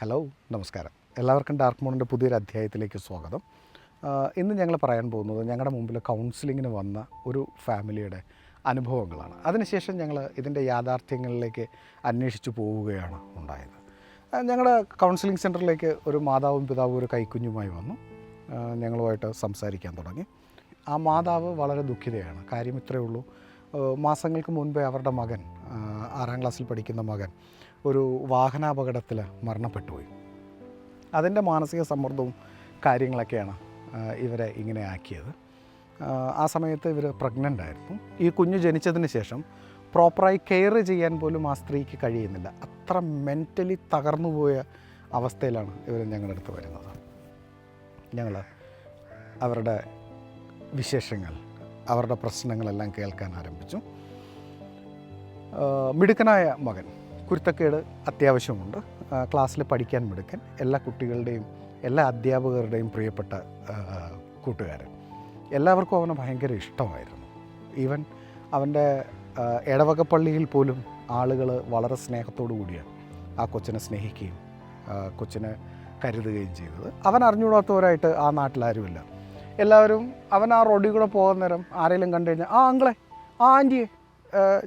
Hello നമസ്കാരം. എല്ലാവർക്കും dark മോണിന്റെ പുതിയൊരു അധ്യായത്തിലേക്ക് സ്വാഗതം. ഇന്ന് ഞങ്ങൾ പറയാൻ പോകുന്നത് ഞങ്ങളുടെ മുമ്പിൽ കൗൺസിലിങ്ങിന് വന്ന ഒരു ഫാമിലിയുടെ അനുഭവങ്ങളാണ്. അതിനുശേഷം ഞങ്ങൾ ഇതിന്റെ യാഥാർത്ഥ്യങ്ങളിലേക്ക് അന്വേഷിച്ചു പോവുകയാണ് ഉണ്ടായത്. ഞങ്ങളുടെ കൗൺസിലിംഗ് സെന്ററിലേക്ക് ഒരു മാതാവും പിതാവും ഒരു കൈക്കുഞ്ഞുമായി വന്നു. ഞങ്ങളുമായിട്ട് സംസാരിക്കാൻ തുടങ്ങി. ആ മാതാവ് വളരെ ദുഃഖിതയാണ്. കാര്യം ഇത്രയേ ഉള്ളൂ. മാസങ്ങൾക്ക് മുൻപേ അവരുടെ മകൻ ആറാം ക്ലാസ്സിൽ പഠിക്കുന്ന മകൻ ഒരു വാഹനാപകടത്തിൽ മരണപ്പെട്ടുപോയി. അതിന്റെ മാനസിക സമ്മർദ്ദവും കാര്യങ്ങളൊക്കെയാണ് ഇവരെ ഇങ്ങനെ ആക്കിയത്. ആ, സമയത്ത് ഇവർ പ്രഗ്നന്റ് ആയിരുന്നു. ഈ കുഞ്ഞ് ജനിച്ചതിന് ശേഷം പ്രോപ്പറായി കെയർ ചെയ്യാൻ പോലും ആ സ്ത്രീക്ക് കഴിയുന്നില്ല. അത്ര മെന്റലി തകർന്നു പോയ അവസ്ഥയിലാണ് ഇവർ ഞങ്ങളുടെ അടുത്ത് വരുന്നത്. ഞങ്ങൾ അവരുടെ വിശേഷങ്ങൾ അവരുടെ പ്രശ്നങ്ങളെല്ലാം കേൾക്കാൻ ആരംഭിച്ചു. മിടുക്കനായ മകൻ കുരുത്തക്കേട് അത്യാവശ്യമുണ്ട്. ക്ലാസ്സിൽ പഠിക്കാൻ മിടുക്കൻ എല്ലാ കുട്ടികളുടെയും എല്ലാ അധ്യാപകരുടെയും പ്രിയപ്പെട്ട കൂട്ടുകാരൻ. എല്ലാവർക്കും അവനെ ഭയങ്കര ഇഷ്ടമായിരുന്നു. ഈവൻ അവന്റെ ഇടവകപ്പള്ളിയിൽ പോലും ആളുകൾ വളരെ സ്നേഹത്തോടു കൂടിയാണ് ആ കൊച്ചിനെ സ്നേഹിക്കുകയും കൊച്ചിനെ കരുതുകയും ചെയ്തത്. അവൻ അറിഞ്ഞുകൂടാത്തവരായിട്ട് ആ നാട്ടിലാരുമില്ല. എല്ലാവരും അവൻ ആ റോഡിൽ കൂടെ പോകുന്ന നേരം ആരെങ്കിലും കണ്ടു കഴിഞ്ഞാൽ ആ അങ്കളെ ആ ആന്റിയെ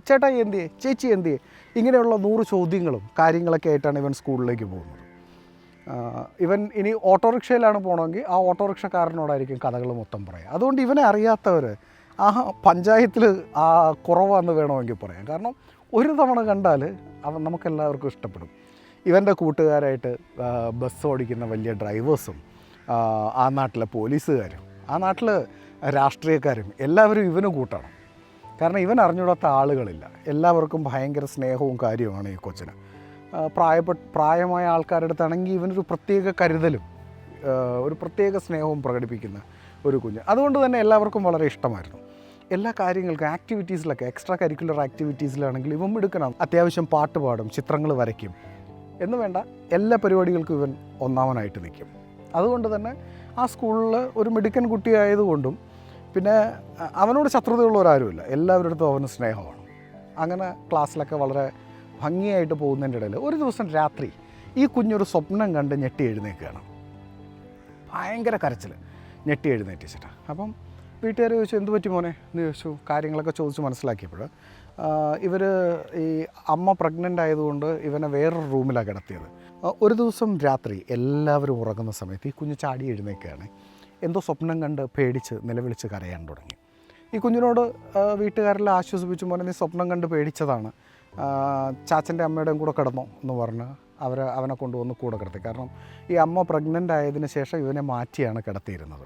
ചേട്ടായി എന്തിയെ ചേച്ചി എന്തിയെ? ഇങ്ങനെയുള്ള നൂറ് ചോദ്യങ്ങളും കാര്യങ്ങളൊക്കെ ആയിട്ടാണ് ഇവൻ സ്കൂളിലേക്ക് പോകുന്നത്. ഇവൻ ഇനി ഓട്ടോറിക്ഷയിലാണ് പോകണമെങ്കിൽ ആ ഓട്ടോറിക്ഷക്കാരനോടായിരിക്കും കഥകൾ മൊത്തം പറയുക അതുകൊണ്ട് ഇവനെ അറിയാത്തവർ ആ പഞ്ചായത്തിൽ ആ കുറവാന്ന് വേണമെങ്കിൽ പറയാം. കാരണം ഒരു തവണ കണ്ടാൽ അവൻ നമുക്കെല്ലാവർക്കും ഇഷ്ടപ്പെടും. ഇവന്റെ കൂട്ടുകാരായിട്ട് ബസ് ഓടിക്കുന്ന വലിയ ഡ്രൈവേഴ്സും ആ, നാട്ടിലെ പോലീസുകാരും ആ നാട്ടിൽ രാഷ്ട്രീയക്കാരും എല്ലാവരും ഇവന് കൂട്ടണം. കാരണം ഇവൻ അറിഞ്ഞുകൂടാത്ത ആളുകളില്ല. എല്ലാവർക്കും ഭയങ്കര സ്നേഹവും കാര്യവുമാണ് ഈ കൊച്ചിന്. പ്രായപ്പെട്ട പ്രായമായ ആൾക്കാരുടെ അടുത്താണെങ്കിൽ ഇവനൊരു പ്രത്യേക കരുതലും ഒരു പ്രത്യേക സ്നേഹവും പ്രകടിപ്പിക്കുന്ന ഒരു കുഞ്ഞ്. അതുകൊണ്ട് തന്നെ എല്ലാവർക്കും വളരെ ഇഷ്ടമായിരുന്നു. എല്ലാ കാര്യങ്ങൾക്കും ആക്ടിവിറ്റീസിലൊക്കെ എക്സ്ട്രാ കരിക്കുലർ ആക്ടിവിറ്റീസിലാണെങ്കിൽ ഇവൻ എടുക്കണം അത്യാവശ്യം പാട്ട് പാടും ചിത്രങ്ങൾ വരയ്ക്കും. എന്ന് വേണ്ട എല്ലാ പരിപാടികൾക്കും ഇവൻ ഒന്നാമനായിട്ട് നിൽക്കും. അതുകൊണ്ട് തന്നെ ആ സ്കൂളിൽ ഒരു മിടുക്കൻ കുട്ടിയായതുകൊണ്ടും പിന്നെ അവനോട് ശത്രുതയുള്ളവരാരുമില്ല. എല്ലാവരുടെ അടുത്തും അവന് സ്നേഹമാണ്. അങ്ങനെ ക്ലാസ്സിലൊക്കെ വളരെ ഭംഗിയായിട്ട് പോകുന്നതിന്റെ ഇടയിൽ ഒരു ദിവസം രാത്രി ഈ കുഞ്ഞൊരു സ്വപ്നം കണ്ട് ഞെട്ടി എഴുന്നേൽക്കുകയാണ്. ഭയങ്കര കരച്ചിൽ ഞെട്ടി എഴുന്നേറ്റിച്ചിട്ട് അപ്പം വീട്ടുകാർ ചോദിച്ചു എന്ത് പറ്റി മോനെ? എന്ന് ചോദിച്ചു. കാര്യങ്ങളൊക്കെ ചോദിച്ച് മനസ്സിലാക്കിയപ്പോൾ ഇവർ ഈ അമ്മ പ്രഗ്നന്റ് ആയതുകൊണ്ട് ഇവനെ വേറൊരു റൂമിലാണ് കിടത്തിയത്. ഒരു ദിവസം രാത്രി എല്ലാവരും ഉറങ്ങുന്ന സമയത്ത് ഈ കുഞ്ഞ് ചാടി എഴുന്നേൽക്കുകയാണ്. എന്തോ സ്വപ്നം കണ്ട് പേടിച്ച് നിലവിളിച്ച് കരയാൻ തുടങ്ങി. ഈ കുഞ്ഞിനോട് വീട്ടുകാരെല്ലാം ആശ്വസിപ്പിച്ചു മോനെ നീ സ്വപ്നം കണ്ട് പേടിച്ചതാണ്. ചാച്ചന്റെ അമ്മയുടെയും കൂടെ കിടന്നോ എന്ന് പറഞ്ഞ് അവർ അവനെ കൊണ്ടുവന്ന് കൂടെ കിടത്തി. കാരണം ഈ അമ്മ പ്രഗ്നന്റ് ആയതിനു ശേഷം ഇവനെ മാറ്റിയാണ് കിടത്തിയിരുന്നത്.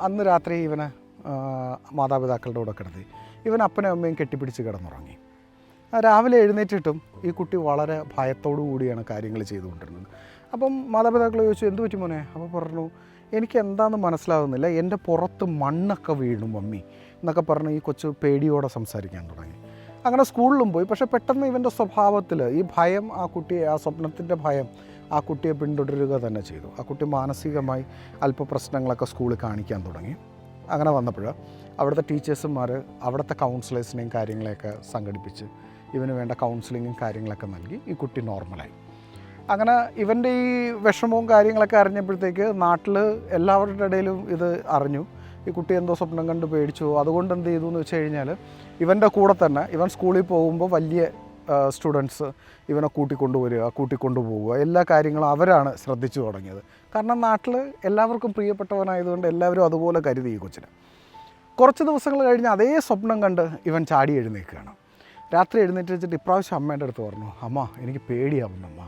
അന്ന് രാത്രി ഇവനെ മാതാപിതാക്കളുടെ കൂടെ കിടത്തി. ഇവൻ അപ്പനെയും അമ്മയും കെട്ടിപ്പിടിച്ച് കിടന്നുറങ്ങി. രാവിലെ എഴുന്നേറ്റിട്ടും ഈ കുട്ടി വളരെ ഭയത്തോടു കൂടിയാണ് കാര്യങ്ങൾ ചെയ്തുകൊണ്ടിരുന്നത്. അപ്പം മാതാപിതാക്കൾ ചോദിച്ചു എന്ത് പറ്റി മോനെ? അപ്പോൾ പറഞ്ഞു എനിക്ക് എന്താണെന്ന് മനസ്സിലാകുന്നില്ല എന്റെ പുറത്ത് മണ്ണൊക്കെ വീണു മമ്മി എന്നൊക്കെ പറഞ്ഞ് ഈ കൊച്ചു പേടിയോടെ സംസാരിക്കാൻ തുടങ്ങി. അങ്ങനെ സ്കൂളിലും പോയി. പക്ഷേ പെട്ടെന്ന് ഇവന്റെ സ്വഭാവത്തിൽ ഈ ഭയം ആ കുട്ടിയെ ആ സ്വപ്നത്തിന്റെ ഭയം ആ കുട്ടിയെ പിന്തുടരുക തന്നെ ചെയ്തു. ആ കുട്ടി മാനസികമായി അല്പ പ്രശ്നങ്ങളൊക്കെ സ്കൂളിൽ കാണിക്കാൻ തുടങ്ങി. അങ്ങനെ വന്നപ്പോൾ അവിടുത്തെ ടീച്ചേഴ്സുമാർ അവിടുത്തെ കൗൺസിലേഴ്സിനെയും കാര്യങ്ങളെയൊക്കെ സംഘടിപ്പിച്ച് ഇവന് വേണ്ട കൗൺസിലിങ്ങും കാര്യങ്ങളൊക്കെ നൽകി ഈ കുട്ടി നോർമലായി. അങ്ങനെ ഇവന്റെ ഈ വിഷമവും കാര്യങ്ങളൊക്കെ അറിഞ്ഞപ്പോഴത്തേക്ക് നാട്ടിൽ എല്ലാവരുടെ ഇടയിലും ഇത് അറിഞ്ഞു. ഈ കുട്ടി എന്തോ സ്വപ്നം കണ്ട് പേടിച്ചു. അതുകൊണ്ട് എന്ത് ചെയ്തു എന്ന് വെച്ച് കഴിഞ്ഞാൽ ഇവന്റെ കൂടെ തന്നെ ഇവൻ സ്കൂളിൽ പോകുമ്പോൾ വലിയ സ്റ്റുഡൻസ് ഇവനെ കൂട്ടിക്കൊണ്ടുവരിക കൂട്ടിക്കൊണ്ടുപോവുക എല്ലാ കാര്യങ്ങളും അവരാണ് ശ്രദ്ധിച്ചു തുടങ്ങിയത്. കാരണം നാട്ടിൽ എല്ലാവർക്കും പ്രിയപ്പെട്ടവനായതുകൊണ്ട് എല്ലാവരും അതുപോലെ കരുതി ഈ കൊച്ചിനെ. കുറച്ച് ദിവസങ്ങൾ കഴിഞ്ഞ് അതേ സ്വപ്നം കണ്ട് ഇവൻ ചാടി എഴുന്നേൽക്കുകയാണ്. രാത്രി എഴുന്നേറ്റ് വെച്ചിട്ട് ഇപ്രാവശ്യം അമ്മേന്റെ അടുത്ത് പറഞ്ഞു അമ്മ എനിക്ക് പേടിയാവുന്നു അമ്മ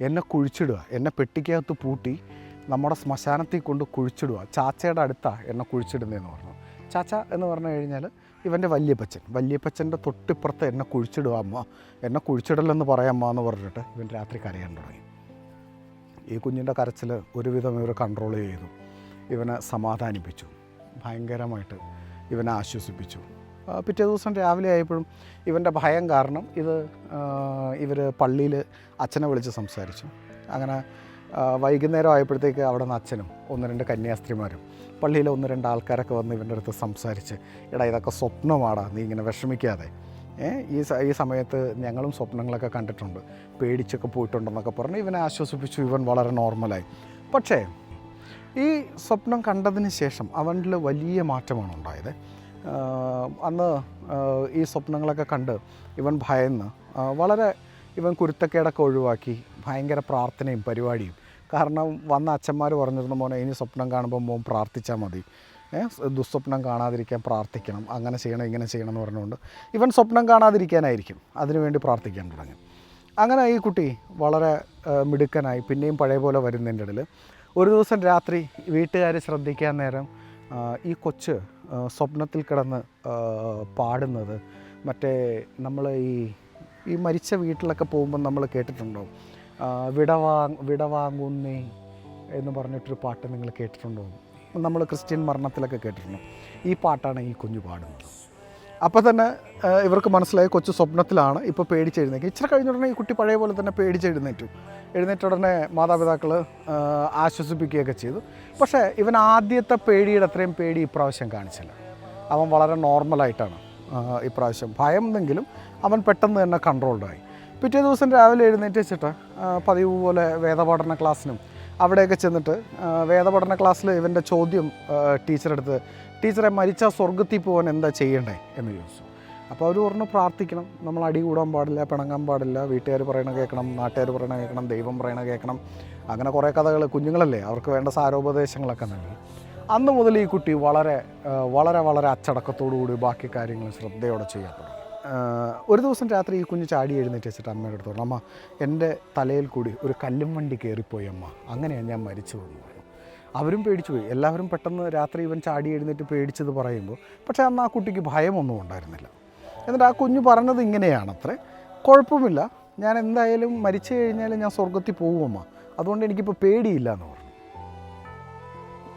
എന്നെ കുഴിച്ചിടുക എന്നെ പെട്ടിക്കകത്ത് പൂട്ടി നമ്മുടെ ശ്മശാനത്തിൽ കൊണ്ട് കുഴിച്ചിടുക ചാച്ചയുടെ അടുത്താണ് എന്നെ കുഴിച്ചിടുന്നതെന്ന് പറഞ്ഞു. ചാച്ച എന്ന് പറഞ്ഞു കഴിഞ്ഞാൽ ഇവന്റെ വല്യപ്പച്ചൻ. വല്യപ്പച്ചന്റെ തൊട്ടിപ്പുറത്ത് എന്നെ കുഴിച്ചിടുക അമ്മ. എന്നെ കുഴിച്ചിടലെന്ന് പറയാമ്മ എന്ന് പറഞ്ഞിട്ട് ഇവൻ രാത്രി കരയാൻ തുടങ്ങി. ഈ കുഞ്ഞിന്റെ കരച്ചിൽ ഒരുവിധം ഇവർ കൺട്രോൾ ചെയ്തു. ഇവനെ സമാധാനിപ്പിച്ചു. ഭയങ്കരമായിട്ട് ഇവനെ ആശ്വസിപ്പിച്ചു. പിറ്റേ ദിവസം രാവിലെ ആയപ്പോഴും ഇവന്റെ ഭയം കാരണം ഇത് ഇവർ പള്ളിയിൽ അച്ഛനെ വിളിച്ച് സംസാരിച്ചു. അങ്ങനെ വൈകുന്നേരം ആയപ്പോഴത്തേക്ക് അവിടെ നിന്ന് അച്ഛനും ഒന്ന് രണ്ട് കന്യാസ്ത്രീമാരും പള്ളിയിലെ ഒന്ന് രണ്ട് ആൾക്കാരൊക്കെ വന്ന് ഇവന്റെ അടുത്ത് സംസാരിച്ച് എടാ ഇതൊക്കെ സ്വപ്നമാടാ നീ ഇങ്ങനെ വിഷമിക്കാതെ. ഈ ഈ സമയത്ത് ഞങ്ങളും സ്വപ്നങ്ങളൊക്കെ കണ്ടിട്ടുണ്ട്. പേടിച്ചൊക്കെ പോയിട്ടുണ്ടെന്നൊക്കെ പറഞ്ഞ് ഇവനെ ആശ്വസിപ്പിച്ചു ഇവൻ വളരെ നോർമലായി. പക്ഷേ ഈ സ്വപ്നം കണ്ടതിന് ശേഷം അവനിൽ വലിയ മാറ്റമാണ് ഉണ്ടായത്. അന്ന് ഈ സ്വപ്നങ്ങളൊക്കെ കണ്ട് ഇവൻ ഭയന്ന്. വളരെ ഇവൻ കുരുത്തക്കേടൊക്കെ ഒഴിവാക്കി. ഭയങ്കര പ്രാർത്ഥനയും പരിപാടിയും. കാരണം വന്ന അച്ഛന്മാർ പറഞ്ഞിരുന്ന മോനെ ഇനി സ്വപ്നം കാണുമ്പോൾ മോൻ പ്രാർത്ഥിച്ചാൽ മതി. ദുസ്വപ്നം കാണാതിരിക്കാൻ പ്രാർത്ഥിക്കണം. അങ്ങനെ ചെയ്യണം ഇങ്ങനെ ചെയ്യണം എന്ന് പറഞ്ഞുകൊണ്ട് ഇവൻ സ്വപ്നം കാണാതിരിക്കാനായിരിക്കും. അതിനുവേണ്ടി പ്രാർത്ഥിക്കാൻ തുടങ്ങി. അങ്ങനെ ഈ കുട്ടി വളരെ മിടുക്കനായി പിന്നെയും പഴയ പോലെ വരുന്നതിന്റെ ഇടയിൽ ഒരു ദിവസം രാത്രി വീട്ടുകാർ ശ്രദ്ധിക്കാൻ നേരം ഈ കൊച്ച് സ്വപ്നത്തിൽ കിടന്ന് പാടുന്നത്. മറ്റേ നമ്മൾ ഈ ഈ മരിച്ച വീട്ടിലൊക്കെ പോകുമ്പോൾ നമ്മൾ കേട്ടിട്ടുണ്ടോ? വിടവാ വിടവാങ്ങുന്നേ എന്ന് പറഞ്ഞിട്ടൊരു പാട്ട് നിങ്ങൾ കേട്ടിട്ടുണ്ടോ? നമ്മൾ ക്രിസ്ത്യൻ മരണത്തിലൊക്കെ കേട്ടിട്ടുണ്ടോ? ഈ പാട്ടാണ് ഈ കുഞ്ഞു പാടുന്നത്. അപ്പോൾ തന്നെ ഇവർക്ക് മനസ്സിലായി കൊച്ചു സ്വപ്നത്തിലാണ് ഇപ്പോൾ പേടിച്ചെഴുന്നേക്കും ഇച്ചിരി കഴിഞ്ഞ ഉടനെ ഈ കുട്ടി പഴയ പോലെ തന്നെ പേടിച്ചെഴുന്നേറ്റു. എഴുന്നേറ്റ ഉടനെ മാതാപിതാക്കൾ ആശ്വസിപ്പിക്കുകയൊക്കെ ചെയ്തു. പക്ഷേ ഇവൻ ആദ്യത്തെ പേടിയുടെ അത്രയും പേടി ഇപ്രാവശ്യം കാണിച്ചില്ല. അവൻ വളരെ നോർമലായിട്ടാണ് ഇപ്രാവശ്യം. ഭയം എന്തെങ്കിലും അവൻ പെട്ടെന്ന് തന്നെ കൺട്രോൾഡായി. പിറ്റേ ദിവസം രാവിലെ എഴുന്നേറ്റ് വെച്ചിട്ട് പതിവ് പോലെ വേദപഠന ക്ലാസ്സിനും അവിടെയൊക്കെ ചെന്നിട്ട് വേദപഠന ക്ലാസ്സിൽ ഇവന്റെ ചോദ്യം ടീച്ചറെടുത്ത് ടീച്ചറെ മരിച്ച സ്വർഗത്തിൽ പോകാൻ എന്താ ചെയ്യണ്ടേ എന്ന് ചോദിച്ചു. അപ്പോൾ അവർ പറഞ്ഞു പ്രാർത്ഥിക്കണം. നമ്മൾ അടി കൂടാൻ പാടില്ല പിണങ്ങാൻ പാടില്ല. വീട്ടുകാർ പറയണ കേൾക്കണം നാട്ടുകാർ പറയണ കേൾക്കണം ദൈവം പറയണ കേൾക്കണം. അങ്ങനെ കുറേ കഥകൾ കുഞ്ഞുങ്ങളല്ലേ അവർക്ക് വേണ്ട സാരോപദേശങ്ങളൊക്കെ നൽകി. അന്ന് മുതൽ ഈ കുട്ടി വളരെ വളരെ വളരെ അച്ചടക്കത്തോടു കൂടി ബാക്കി കാര്യങ്ങൾ ശ്രദ്ധയോടെ ചെയ്യാൻ തുടങ്ങി. ഒരു ദിവസം രാത്രി ഈ കുഞ്ഞ് ചാടി എഴുന്നേറ്റ് വെച്ചിട്ട് അമ്മയുടെ അടുത്തോളം അമ്മ എന്റെ തലയിൽ കൂടി ഒരു കല്ലും വണ്ടി കയറിപ്പോയി അമ്മ. അങ്ങനെയാണ് ഞാൻ മരിച്ചു പറഞ്ഞു അവരും പേടിച്ചു പോയി. എല്ലാവരും പെട്ടെന്ന് രാത്രി ഇവൻ ചാടി എഴുന്നേറ്റ് പേടിച്ചത് പറയുമ്പോൾ പക്ഷെ അന്ന് ആ കുട്ടിക്ക് ഭയമൊന്നും ഉണ്ടായിരുന്നില്ല. എന്നിട്ട് ആ കുഞ്ഞു പറഞ്ഞത് ഇങ്ങനെയാണത്രേ. കുഴപ്പമില്ല. ഞാൻ എന്തായാലും മരിച്ചു കഴിഞ്ഞാൽ ഞാൻ സ്വർഗത്തിൽ പോകുമമ്മ അതുകൊണ്ട് എനിക്കിപ്പോൾ പേടിയില്ല എന്ന് പറഞ്ഞു.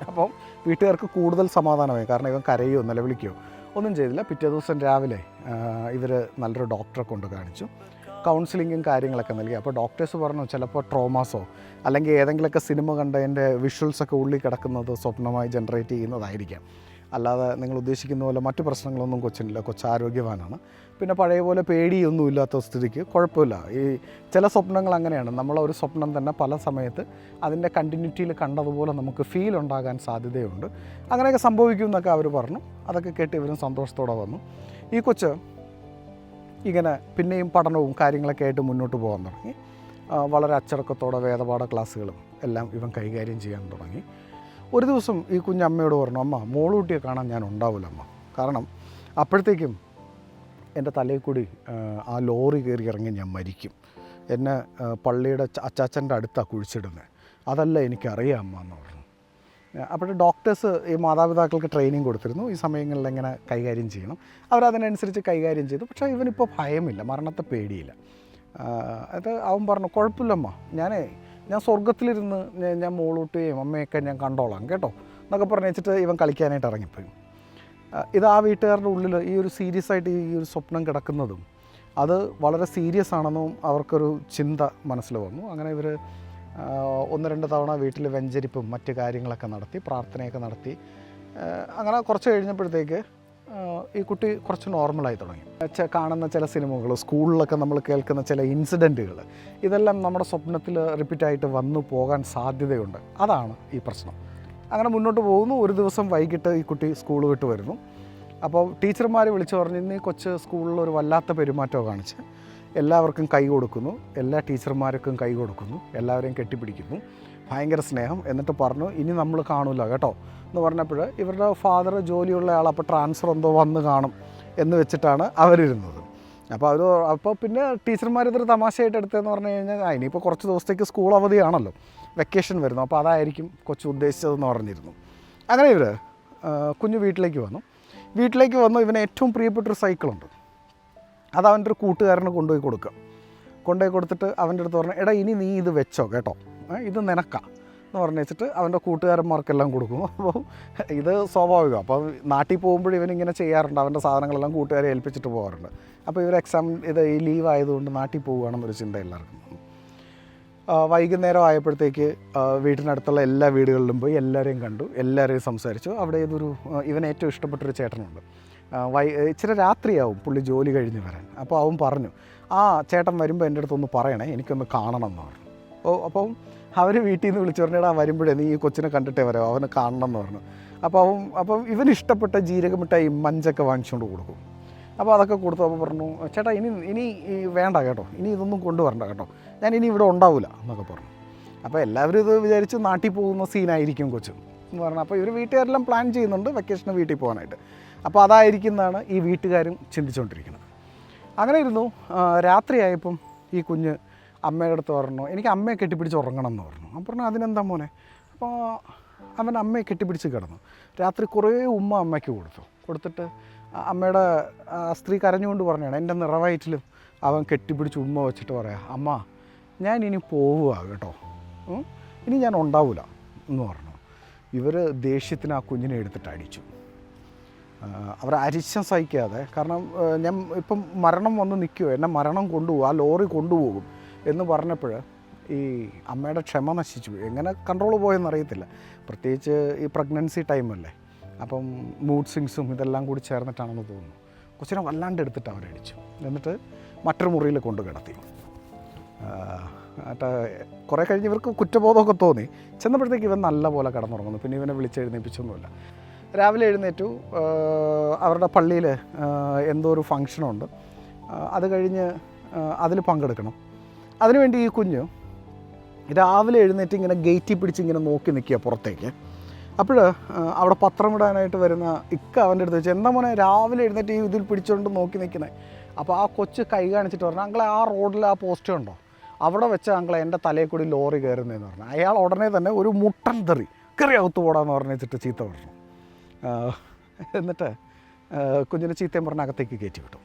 അപ്പം വീട്ടുകാർക്ക് കൂടുതൽ സമാധാനമായി. കാരണം ഇവൻ കരയോ നിലവിളിക്കോ ഒന്നും ചെയ്തില്ല. പിറ്റേ ദിവസം രാവിലെ ഇവർ നല്ലൊരു ഡോക്ടറെ കൊണ്ട് കാണിച്ചു. കൗൺസിലിങ്ങും കാര്യങ്ങളൊക്കെ നൽകി. അപ്പോൾ ഡോക്ടേഴ്സ് പറഞ്ഞു ചിലപ്പോൾ ട്രോമാസോ അല്ലെങ്കിൽ ഏതെങ്കിലുമൊക്കെ സിനിമ കണ്ടതിന്റെ വിഷ്വൽസൊക്കെ ഉള്ളിൽ കിടക്കുന്നത് സ്വപ്നമായി ജനറേറ്റ് ചെയ്യുന്നതായിരിക്കാം. അല്ലാതെ നിങ്ങൾ ഉദ്ദേശിക്കുന്ന പോലെ മറ്റു പ്രശ്നങ്ങളൊന്നും കൊച്ചിനില്ല. കൊച്ചു ആരോഗ്യവാനാണ്. പിന്നെ പഴയ പോലെ പേടിയൊന്നും ഇല്ലാത്ത സ്ഥിതിക്ക് കുഴപ്പമില്ല. ഈ ചില സ്വപ്നങ്ങൾ അങ്ങനെയാണ്. നമ്മൾ ഒരു സ്വപ്നം തന്നെ പല സമയത്ത് അതിന്റെ കണ്ടിന്യൂറ്റിയിൽ കണ്ടതുപോലെ നമുക്ക് ഫീൽ ഉണ്ടാകാൻ സാധ്യതയുണ്ട്. അങ്ങനെയൊക്കെ സംഭവിക്കും എന്നൊക്കെ അവർ പറഞ്ഞു. അതൊക്കെ കേട്ട് ഇവരും സന്തോഷത്തോടെ വന്നു. ഈ കൊച്ച് ഇങ്ങനെ പിന്നെയും പഠനവും കാര്യങ്ങളൊക്കെ ആയിട്ട് മുന്നോട്ട് പോകാൻ തുടങ്ങി. വളരെ അച്ചടക്കത്തോടെ വേദപാഠ ക്ലാസ്സുകളും എല്ലാം ഇവൻ കൈകാര്യം ചെയ്യാൻ തുടങ്ങി. ഒരു ദിവസം ഈ കുഞ്ഞമ്മയോട് പറഞ്ഞു അമ്മ മോളൂട്ടിയെ കാണാൻ ഞാൻ ഉണ്ടാവില്ല അമ്മ. കാരണം അപ്പോഴത്തേക്കും എന്റെ തലയിൽ കൂടി ആ, ലോറി കയറി ഇറങ്ങി ഞാൻ മരിക്കും. എന്നെ പള്ളിയുടെ അച്ചാച്ചന്റെ അടുത്താണ് കുഴിച്ചിടുന്നത് അതല്ല എനിക്കറിയാം അമ്മ എന്ന് പറഞ്ഞു. അപ്പോൾ ഡോക്ടേഴ്സ് ഈ മാതാപിതാക്കൾക്ക് ട്രെയിനിങ് കൊടുത്തിരുന്നു. ഈ സമയങ്ങളിൽ എങ്ങനെ കൈകാര്യം ചെയ്യണം? അവരതിനനുസരിച്ച് കൈകാര്യം ചെയ്തു. പക്ഷേ ഇവനിപ്പോൾ ഭയമില്ല മരണത്തെ പേടിയില്ല. അത് അവൻ പറഞ്ഞു കുഴപ്പമില്ലമ്മ ഞാനേ ഞാൻ സ്വർഗത്തിലിരുന്ന് ഞാൻ- മോളൂട്ടിയും അമ്മയൊക്കെ ഞാൻ കണ്ടോളാം കേട്ടോ എന്നൊക്കെ പറഞ്ഞു വെച്ചിട്ട് ഇവൻ കളിക്കാനായിട്ട് ഇറങ്ങിപ്പോയി. ഇത് ആ വീട്ടുകാരുടെ ഉള്ളിൽ ഈ ഒരു സീരിയസ് ആയിട്ട് ഈ ഒരു സ്വപ്നം കിടക്കുന്നതും അത് വളരെ സീരിയസ് ആണെന്നും അവർക്കൊരു ചിന്ത മനസ്സിൽ വന്നു. അങ്ങനെ ഇവർ ഒന്ന് രണ്ട് തവണ വീട്ടിൽ വെഞ്ചരിപ്പും മറ്റു കാര്യങ്ങളൊക്കെ നടത്തി പ്രാർത്ഥനയൊക്കെ നടത്തി. അങ്ങനെ കുറച്ച് കഴിഞ്ഞപ്പോഴത്തേക്ക് ഈ കുട്ടി കുറച്ച് നോർമലായി തുടങ്ങി. കാണുന്ന ചില സിനിമകൾ സ്കൂളിലൊക്കെ നമ്മൾ കേൾക്കുന്ന ചില ഇൻസിഡന്റുകൾ ഇതെല്ലാം നമ്മുടെ സ്വപ്നത്തിൽ റിപ്പീറ്റായിട്ട് വന്നു പോകാൻ സാധ്യതയുണ്ട്. അതാണ് ഈ പ്രശ്നം. അങ്ങനെ മുന്നോട്ട് പോകുന്നു. ഒരു ദിവസം വൈകിട്ട് ഈ കുട്ടി സ്കൂൾ വിട്ട് വരുന്നു. അപ്പോൾ ടീച്ചർമാർ വിളിച്ചു പറഞ്ഞു കൊച്ച് സ്കൂളിൽ ഒരു വല്ലാത്ത പെരുമാറ്റമോ കാണിച്ച് എല്ലാവർക്കും കൈ കൊടുക്കുന്നു. എല്ലാ ടീച്ചർമാർക്കും കൈ കൊടുക്കുന്നു. എല്ലാവരെയും കെട്ടിപ്പിടിക്കുന്നു. ഭയങ്കര സ്നേഹം. എന്നിട്ട് പറഞ്ഞു ഇനി നമ്മൾ കാണില്ല കേട്ടോ. എന്ന് പറഞ്ഞപ്പോൾ ഇവരുടെ ഫാദർ ജോലിയുള്ള ആൾ അപ്പോൾ ട്രാൻസ്ഫർ എന്തോ വന്ന് കാണും എന്ന് വെച്ചിട്ടാണ് അവരിരുന്നത്. അപ്പോൾ അവർ അപ്പോൾ പിന്നെ ടീച്ചർമാർ ഇതൊരു തമാശയായിട്ട് എടുത്തതെന്ന് പറഞ്ഞു കഴിഞ്ഞാൽ ഇനിയിപ്പോൾ കുറച്ച് ദിവസത്തേക്ക് സ്കൂൾ അവധിയാണല്ലോ. വെക്കേഷൻ വരുന്നു. അപ്പോൾ അതായിരിക്കും കൊച്ചു ഉദ്ദേശിച്ചതെന്ന് പറഞ്ഞിരുന്നു. അങ്ങനെ ഇവർ കുഞ്ഞു വീട്ടിലേക്ക് വന്നു. വീട്ടിലേക്ക് വന്നു. ഇവന് ഏറ്റവും പ്രിയപ്പെട്ടൊരു സൈക്കിളുണ്ട്. അത് അവന്റെ ഒരു കൂട്ടുകാരന് കൊണ്ടുപോയി കൊടുക്കുക കൊണ്ടുപോയി കൊടുത്തിട്ട് അവന്റെ അടുത്ത് പറഞ്ഞു എടാ ഇനി നീ ഇത് വെച്ചോ കേട്ടോ. ഇത് നിനക്കാം. എന്ന് പറഞ്ഞു വെച്ചിട്ട് അവന്റെ കൂട്ടുകാരന്മാർക്കെല്ലാം കൊടുക്കും. അപ്പോൾ ഇത് സ്വാഭാവികം. അപ്പോൾ നാട്ടിൽ പോകുമ്പോഴും ഇവനിങ്ങനെ ചെയ്യാറുണ്ട്. അവന്റെ സാധനങ്ങളെല്ലാം കൂട്ടുകാരെ ഏൽപ്പിച്ചിട്ട് പോകാറുണ്ട്. അപ്പോൾ ഇവർ എക്സാം ഇത് ഈ ലീവ് ആയതുകൊണ്ട് നാട്ടിൽ പോകുകയാണെന്നൊരു ചിന്ത എല്ലാവർക്കും. വൈകുന്നേരം ആയപ്പോഴത്തേക്ക് വീട്ടിനടുത്തുള്ള എല്ലാ വീടുകളിലും പോയി എല്ലാവരെയും കണ്ടു. എല്ലാവരെയും സംസാരിച്ചു. അവിടെ ഇതൊരു ഇവൻ ഏറ്റവും ഇഷ്ടപ്പെട്ടൊരു ചേട്ടനുണ്ട്. വൈ ഇച്ചിരി രാത്രിയാവും പുള്ളി ജോലി കഴിഞ്ഞ് വരാൻ. അപ്പോൾ അവൻ പറഞ്ഞു ആ ചേട്ടൻ വരുമ്പോൾ എന്റെ അടുത്തൊന്ന് പറയണേ എനിക്കൊന്ന് കാണണം എന്ന് പറഞ്ഞു. ഓ അപ്പം അവർ വീട്ടിൽ നിന്ന് വിളിച്ചു പറഞ്ഞാൽ ആ വരുമ്പോഴേ നീ ഈ കൊച്ചിനെ കണ്ടിട്ടേ വരാം അവനെ കാണണം എന്ന് പറഞ്ഞു. അപ്പോൾ അവൻ അപ്പം ഇവന് ഇഷ്ടപ്പെട്ട ജീരകമിട്ടായി മഞ്ചൊക്കെ വാങ്ങിച്ചുകൊണ്ട് കൊടുക്കും. അപ്പോൾ അതൊക്കെ കൊടുത്തു അപ്പോൾ പറഞ്ഞു ചേട്ടാ ഇനി ഇനി വേണ്ട കേട്ടോ ഇനി ഇതൊന്നും കൊണ്ടുവരണ്ട കേട്ടോ ഞാൻ ഇനി ഇവിടെ ഉണ്ടാവില്ല എന്നൊക്കെ പറഞ്ഞു. അപ്പോൾ എല്ലാവരും ഇത് വിചാരിച്ച് നാട്ടിൽ പോകുന്ന സീനായിരിക്കും കൊച്ചു എന്ന് പറഞ്ഞു. അപ്പോൾ ഇവർ വീട്ടുകാരെല്ലാം പ്ലാൻ ചെയ്യുന്നുണ്ട് വെക്കേഷന് വീട്ടിൽ പോകാനായിട്ട്. അപ്പോൾ അതായിരിക്കുന്നതാണ് ഈ വീട്ടുകാരും ചിന്തിച്ചുകൊണ്ടിരിക്കുന്നത്. അങ്ങനെ ഇരുന്നു രാത്രിയായപ്പം ഈ കുഞ്ഞ് അമ്മയുടെ അടുത്ത് പറഞ്ഞു എനിക്ക് അമ്മയെ കെട്ടിപ്പിടിച്ച് ഉറങ്ങണം എന്ന് പറഞ്ഞു. അപ്പം പറഞ്ഞു അതിനെന്താ മോനെ? അപ്പോൾ അവൻ അമ്മയെ കെട്ടിപ്പിടിച്ച് കിടന്നു. രാത്രി കുറേ ഉമ്മ അമ്മയ്ക്ക് കൊടുത്തു. കൊടുത്തിട്ട് അമ്മയുടെ സ്ത്രീ കരഞ്ഞുകൊണ്ട് പറഞ്ഞാണ് എന്റെ നിറവയറ്റിലും അവൻ കെട്ടിപ്പിടിച്ച് ഉമ്മ വെച്ചിട്ട് പറയാം അമ്മ ഞാൻ ഇനി പോവുക കേട്ടോ. ഇനി ഞാൻ ഉണ്ടാവില്ല എന്ന് പറഞ്ഞു. ഇവർ ദേഷ്യത്തിന് ആ കുഞ്ഞിനെ എടുത്തിട്ട് അടിച്ചു. അവർ അരിശം സഹിക്കാതെ. കാരണം ഞാൻ ഇപ്പം മരണം വന്ന് നിൽക്കുമോ എന്നെ മരണം കൊണ്ടുപോകും ആ ലോറി കൊണ്ടുപോകും എന്ന് പറഞ്ഞപ്പോൾ ഈ അമ്മയുടെ ക്ഷമ നശിച്ചു പോയി. എങ്ങനെ കൺട്രോൾ പോയെന്ന് അറിയത്തില്ല. പ്രത്യേകിച്ച് ഈ പ്രഗ്നൻസി ടൈമല്ലേ അപ്പം മൂഡ് സ്വിങ്സും ഇതെല്ലാം കൂടി ചേർന്നിട്ടാണെന്ന് തോന്നുന്നു. കൊച്ചിനെ വല്ലാണ്ട് എടുത്തിട്ട് അവരടിച്ചു എന്നിട്ട് മറ്റൊരു മുറിയിൽ കൊണ്ടു കിടത്തി. എന്നിട്ട് കുറേ കഴിഞ്ഞ് ഇവർക്ക് കുറ്റബോധമൊക്കെ തോന്നി. ചെന്നപ്പോഴത്തേക്ക് ഇവൻ നല്ല പോലെ കിടന്നുറങ്ങുന്നു. പിന്നെ ഇവനെ വിളിച്ചെഴുന്നേപ്പിച്ചൊന്നുമില്ല രാവിലെ എഴുന്നേറ്റു അവരുടെ പള്ളിയിൽ എന്തോ ഒരു ഫങ്ഷനുണ്ട് അത് കഴിഞ്ഞ് അതിൽ പങ്കെടുക്കണം. അതിനുവേണ്ടി ഈ കുഞ്ഞ് രാവിലെ എഴുന്നേറ്റ് ഇങ്ങനെ ഗേറ്റിൽ പിടിച്ച് ഇങ്ങനെ നോക്കി നിൽക്കുക പുറത്തേക്ക്. അപ്പോൾ അവിടെ പത്രം ഇടാനായിട്ട് വരുന്ന ഇക്ക അവന്റെ അടുത്ത് വെച്ച് എന്താ മോനെ രാവിലെ എഴുന്നേറ്റ് ഈ ഇതിൽ പിടിച്ചുകൊണ്ട് നോക്കി നിൽക്കുന്നത് അപ്പോൾ ആ കൊച്ച് കൈ കാണിച്ചിട്ട് പറഞ്ഞു അങ്ങളെ ആ റോഡിൽ ആ പോസ്റ്റ് ഉണ്ടോ അവിടെ വെച്ച അങ്ങളെ എന്റെ തലയിൽ കൂടി ലോറി കയറുന്നതെന്ന് പറഞ്ഞു. അയാൾ ഉടനെ തന്നെ ഒരു മുട്ടൻ തെറി കറി അകത്ത് പോടാന്ന് പറഞ്ഞിട്ട് ചീത്ത പറഞ്ഞു. എന്നിട്ട് കുഞ്ഞിനെ ചീത്തയും പറഞ്ഞകത്തേക്ക് കയറ്റി വിട്ടു.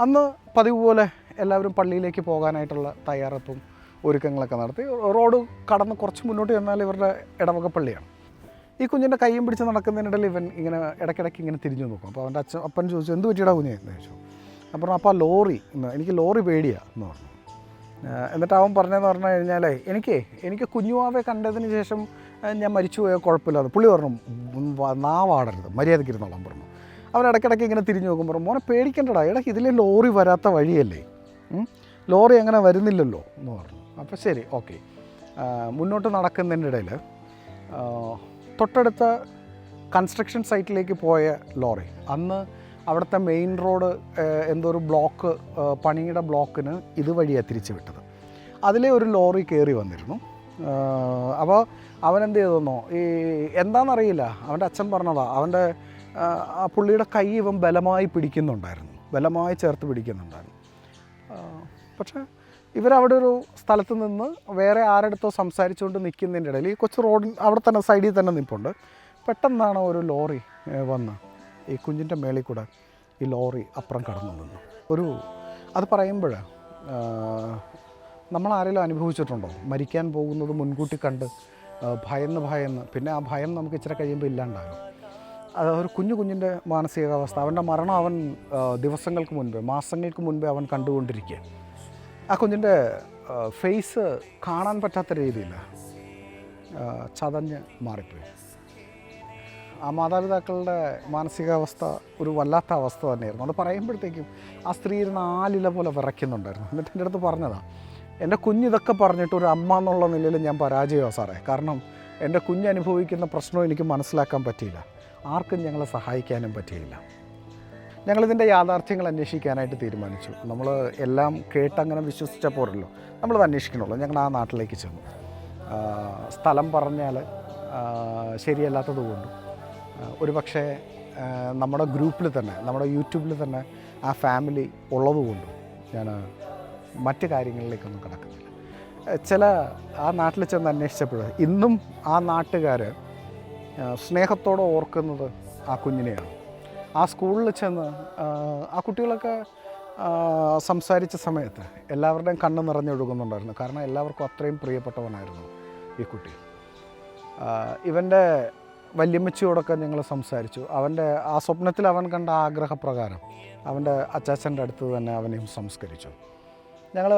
അന്ന് പതിവ് പോലെ എല്ലാവരും പള്ളിയിലേക്ക് പോകാനായിട്ടുള്ള തയ്യാറെടുപ്പും ഒരുക്കങ്ങളൊക്കെ നടത്തി. റോഡ് കടന്ന് കുറച്ച് മുന്നോട്ട് ചെന്നാൽ ഇവരുടെ ഇടവക പള്ളിയാണ്. ഈ കുഞ്ഞിന്റെ കൈയും പിടിച്ച് നടക്കുന്നതിനിടയിൽ ഇവൻ ഇങ്ങനെ ഇടയ്ക്കിടയ്ക്ക് ഇങ്ങനെ തിരിഞ്ഞു നോക്കും. അപ്പോൾ അവന്റെ അച്ഛൻ അപ്പൻ ചോദിച്ചു എന്ത് പറ്റിയടാ കുഞ്ഞെ? എന്ന് ചോദിച്ചു. അപ്പോൾ അപ്പോൾ ആ ലോറി എനിക്ക് ലോറി പേടിയാണ് എന്ന് പറഞ്ഞു. എന്നിട്ട് അവൻ പറഞ്ഞതെന്ന് പറഞ്ഞു കഴിഞ്ഞാലേ എനിക്ക് എനിക്ക് കുഞ്ഞുവാവെ കണ്ടതിന് ശേഷം ഞാൻ മരിച്ചു പോയാൽ കുഴപ്പമില്ലാതെ പുള്ളി പറഞ്ഞു നാവാടരുത് മര്യാദയ്ക്ക് ഇരുന്നോളാം പറഞ്ഞു. അവൻ ഇടയ്ക്കിടയ്ക്ക് ഇങ്ങനെ തിരിഞ്ഞു നോക്കുമ്പോൾ മോനെ പേടിക്കേണ്ടടാ ഇടയ്ക്ക് ഇതിലെ ലോറി വരാത്ത വഴിയല്ലേ? ലോറി അങ്ങനെ വരുന്നില്ലല്ലോ എന്ന് പറഞ്ഞു. അപ്പോൾ ശരി ഓക്കെ. മുന്നോട്ട് നടക്കുന്നതിന്റെ ഇടയിൽ തൊട്ടടുത്ത കൺസ്ട്രക്ഷൻ സൈറ്റിലേക്ക് പോയ ലോറി അന്ന് അവിടുത്തെ മെയിൻ റോഡ് എന്തോ ഒരു ബ്ലോക്ക് പണിയുടെ ബ്ലോക്കിന് ഇതുവഴിയാണ് തിരിച്ചു വിട്ടത്. അതിലെ ഒരു ലോറി കയറി വന്നിരുന്നു. അപ്പോൾ അവൻ എന്ത് ചെയ്തെന്നോ ഈ എന്താണെന്നറിയില്ല അവന്റെ അച്ഛൻ പറഞ്ഞതാ. അവന്റെ ആ, പുള്ളിയുടെ കൈ ഇവൻ ബലമായി പിടിക്കുന്നുണ്ടായിരുന്നു. ബലമായി ചേർത്ത് പിടിക്കുന്നുണ്ടായിരുന്നു. പക്ഷേ ഇവരവിടെ ഒരു സ്ഥലത്ത് നിന്ന് വേറെ ആരടുത്തോ സംസാരിച്ചുകൊണ്ട് നിൽക്കുന്നതിന്റെ ഇടയിൽ ഈ കൊച്ചു റോഡിൽ അവിടെ തന്നെ സൈഡിൽ തന്നെ നിൽപ്പുണ്ട്. പെട്ടെന്നാണ് ഒരു ലോറി വന്ന്. ഈ കുഞ്ഞിന്റെ മേളിൽ കൂടെ ഈ ലോറി അപ്പുറം കടന്നു നിന്നു. ഒരു അത് പറയുമ്പോൾ നമ്മൾ ആരെങ്കിലും അനുഭവിച്ചിട്ടുണ്ടോ? മരിക്കാൻ പോകുന്നത് മുൻകൂട്ടി കണ്ട് ഭയന്ന് ഭയന്ന് പിന്നെ ആ ഭയം നമുക്ക് ഇച്ചിരി കഴിയുമ്പോൾ ഇല്ലാണ്ടാകും. അത് ഒരു കുഞ്ഞു കുഞ്ഞിന്റെ മാനസികാവസ്ഥ അവന്റെ മരണം അവൻ ദിവസങ്ങൾക്ക് മുൻപേ മാസങ്ങൾക്ക് മുൻപേ അവൻ കണ്ടുകൊണ്ടിരിക്കുക. ആ കുഞ്ഞിന്റെ ഫേസ് കാണാൻ പറ്റാത്ത രീതിയിൽ ചതഞ്ഞ് മാറിപ്പോയി. ആ മാതാപിതാക്കളുടെ മാനസികാവസ്ഥ ഒരു വല്ലാത്ത അവസ്ഥ തന്നെയായിരുന്നു. അത് പറയുമ്പോഴത്തേക്കും ആ സ്ത്രീ ആലില പോലെ വിറയ്ക്കുന്നുണ്ടായിരുന്നു. എന്നിട്ട് എന്റെ അടുത്ത് പറഞ്ഞതാ എന്റെ കുഞ്ഞിതൊക്കെ പറഞ്ഞിട്ട് ഒരു അമ്മ എന്നുള്ള നിലയിൽ ഞാൻ പരാജയമാണ് സാറേ. കാരണം എന്റെ കുഞ്ഞ് അനുഭവിക്കുന്ന പ്രശ്നം എനിക്ക് മനസ്സിലാക്കാൻ പറ്റിയില്ല. ആർക്കും ഞങ്ങളെ സഹായിക്കാനും പറ്റിയില്ല. ഞങ്ങളിതിന്റെ യാഥാർത്ഥ്യങ്ങൾ അന്വേഷിക്കാനായിട്ട് തീരുമാനിച്ചു. നമ്മൾ എല്ലാം കേട്ടങ്ങനെ വിശ്വസിച്ച പോരല്ലോ. നമ്മളത് അന്വേഷിക്കണമല്ലോ. ഞങ്ങൾ ആ നാട്ടിലേക്ക് ചെന്നു. സ്ഥലം പറഞ്ഞാൽ ശരിയല്ലാത്തത് കൊണ്ടും ഒരു പക്ഷേ നമ്മുടെ ഗ്രൂപ്പിൽ തന്നെ നമ്മുടെ യൂട്യൂബിൽ തന്നെ ആ ഫാമിലി ഉള്ളതുകൊണ്ട് ഞാൻ മറ്റ് കാര്യങ്ങളിലേക്കൊന്നും കിടക്കുന്നില്ല. ചില ആ നാട്ടിൽ ചെന്ന് അന്വേഷിച്ചപ്പോൾ ഇന്നും ആ നാട്ടുകാർ സ്നേഹത്തോടെ ഓർക്കുന്നത് ആ കുഞ്ഞിനെയാണ്. ആ സ്കൂളിൽ ചെന്ന് ആ, കുട്ടികളൊക്കെ സംസാരിച്ച സമയത്ത് എല്ലാവരുടെയും കണ്ണ് നിറഞ്ഞൊഴുകുന്നുണ്ടായിരുന്നു. കാരണം എല്ലാവർക്കും അത്രയും പ്രിയപ്പെട്ടവനായിരുന്നു ഈ കുട്ടി. ഇവന്റെ വല്യമ്മച്ചിയോടൊക്കെ ഞങ്ങൾ സംസാരിച്ചു. അവന്റെ ആ സ്വപ്നത്തിൽ അവൻ കണ്ട ആഗ്രഹപ്രകാരം അവന്റെ അച്ചാച്ചന്റെ അടുത്ത് തന്നെ അവനെയും സംസ്കരിച്ചു. ഞങ്ങൾ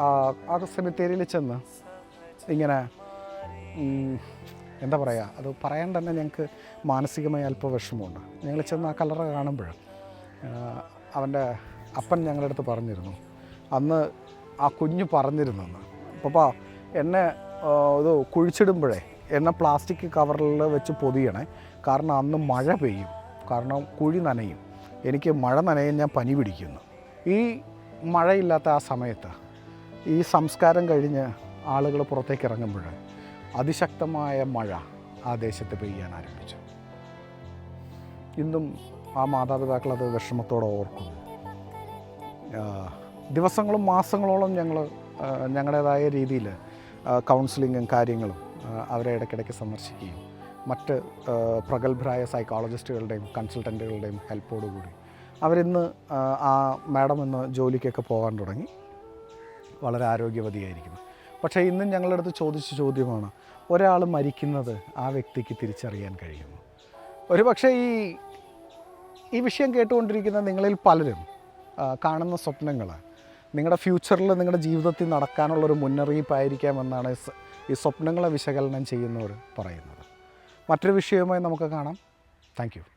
ആ സെമിത്തേരിയിൽ ചെന്ന് ഇങ്ങനെ എന്താ പറയുക അത് പറയാൻ തന്നെ ഞങ്ങൾക്ക് മാനസികമായി അല്പ വിഷമമുണ്ട്. ഞങ്ങൾ ചെന്ന് ആ കളറ് കാണുമ്പോൾ അവന്റെ അപ്പൻ ഞങ്ങളുടെ അടുത്ത് പറഞ്ഞിരുന്നു. അന്ന് ആ കുഞ്ഞ് പറഞ്ഞിരുന്നെന്ന് പപ്പാ എന്നെ ഇത് കുഴിച്ചിടുമ്പോഴേ എന്നെ പ്ലാസ്റ്റിക് കവറിൽ വെച്ച് പൊതിയണേ. കാരണം അന്ന് മഴ പെയ്യും. കാരണം കുഴി നനയും. എനിക്ക് മഴ നനയും ഞാൻ പനി പിടിക്കുന്നു. ഈ മഴയില്ലാത്ത ആ സമയത്ത് ഈ സംസ്കാരം കഴിഞ്ഞ് ആളുകൾ പുറത്തേക്ക് ഇറങ്ങുമ്പോൾ അതിശക്തമായ മഴ ആ ദേശത്ത് പെയ്യാൻ ആരംഭിച്ചു. ഇന്നും ആ മാതാപിതാക്കൾ അത് വിഷമത്തോടെ ഓർക്കുന്നു. ദിവസങ്ങളും മാസങ്ങളോളം ഞങ്ങൾ ഞങ്ങളുടേതായ രീതിയിൽ കൗൺസിലിങ്ങും കാര്യങ്ങളും അവരെ ഇടയ്ക്കിടയ്ക്ക് സന്ദർശിക്കുകയും മറ്റ് പ്രഗത്ഭരായ സൈക്കോളജിസ്റ്റുകളുടെയും കൺസൾട്ടന്റുകളുടെയും ഹെൽപ്പോടുകൂടി അവരിന്ന് ആ, മാഡം ഇന്ന് ജോലിക്കൊക്കെ പോകാൻ തുടങ്ങി. വളരെ ആരോഗ്യവതിയായിരിക്കുന്നു. പക്ഷേ ഇന്നും ഞങ്ങളുടെ അടുത്ത് ചോദിച്ച ചോദ്യമാണ് ഒരാൾ മരിക്കുന്നത് ആ വ്യക്തിക്ക് തിരിച്ചറിയാൻ കഴിയുന്നു ഒരു പക്ഷേ ഈ ഈ വിഷയം കേട്ടുകൊണ്ടിരിക്കുന്ന നിങ്ങളിൽ പലരും കാണുന്ന സ്വപ്നങ്ങൾ നിങ്ങളുടെ ഫ്യൂച്ചറിൽ നിങ്ങളുടെ ജീവിതത്തിൽ നടക്കാനുള്ളൊരു മുന്നറിയിപ്പായിരിക്കാമെന്നാണ് ഈ സ്വപ്നങ്ങളെ വിശകലനം ചെയ്യുന്നവർ പറയുന്നത്. മറ്റൊരു വിഷയവുമായി നമുക്ക് കാണാം. താങ്ക്